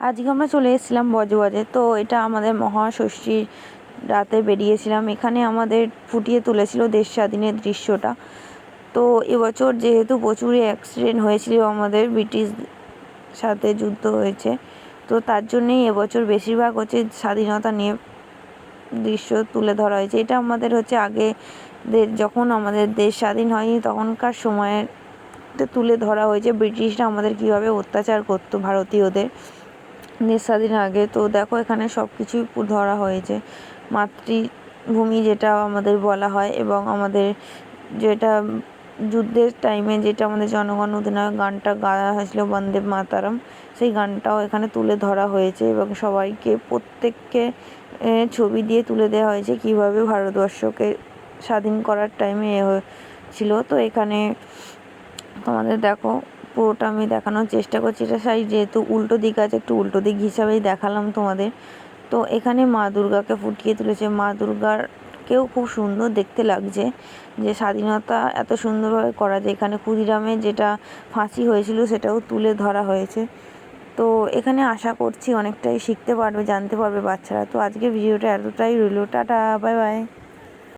আজকে আমরা চলে এসেছিলাম বজবজে। তো এটা আমাদের মহাষষ্ঠীর রাতে বেরিয়েছিলাম। এখানে আমাদের ফুটিয়ে তুলেছিল দেশ স্বাধীনের দৃশ্যটা। তো এবছর যেহেতু প্রচুরই অ্যাক্সিডেন্ট হয়েছিল, আমাদের ব্রিটিশ সাথে যুদ্ধ হয়েছে। তো তার জন্যেই এবছর বেশিরভাগ হচ্ছে স্বাধীনতা নিয়ে দৃশ্য তুলে ধরা হয়েছে। এটা আমাদের হচ্ছে আগে যখন আমাদের দেশ স্বাধীন হয়নি, তখনকার সময়ের তুলে ধরা হয়েছে ব্রিটিশরা আমাদের কীভাবে অত্যাচার করতো ভারতীয়দের। স্বাধীন আগে। তো দেখো এখানে সব কিছুই ধরা হয়েছে। মাতৃভূমি যেটা আমাদের বলা হয় এবং আমাদের যেটা যুদ্ধের টাইমে যেটা আমাদের জনগণ অধিনায়ক গানটা গাওয়া হয়েছিল বন্দে মাতারাম, সেই গানটাও এখানে তুলে ধরা হয়েছে এবং সবাইকে প্রত্যেককে ছবি দিয়ে তুলে দেওয়া হয়েছে কীভাবে ভারতবর্ষকে স্বাধীন করার টাইমে এ ছিল তো এখানে তোমাদের দেখো পুরোটা আমি দেখানোর চেষ্টা করছি। এটা সাইড যেহেতু উল্টো দিক আছে, একটু উল্টো দিক হিসাবেই দেখালাম তোমাদের। তো এখানে মা দুর্গাকে ফুটিয়ে তুলেছে। মা দুর্গার কেউ খুব সুন্দর দেখতে লাগছে, যে স্বাধীনতা এত সুন্দরভাবে করা যায় এখানে ক্ষুদিরামের যেটা ফাঁসি হয়েছিল সেটাও তুলে ধরা হয়েছে। তো এখানে আশা করছি অনেকটাই শিখতে পারবে, জানতে পারবে বাচ্চারা। তো আজকে ভিডিওটা এতটাই রইল। Tata, bye bye.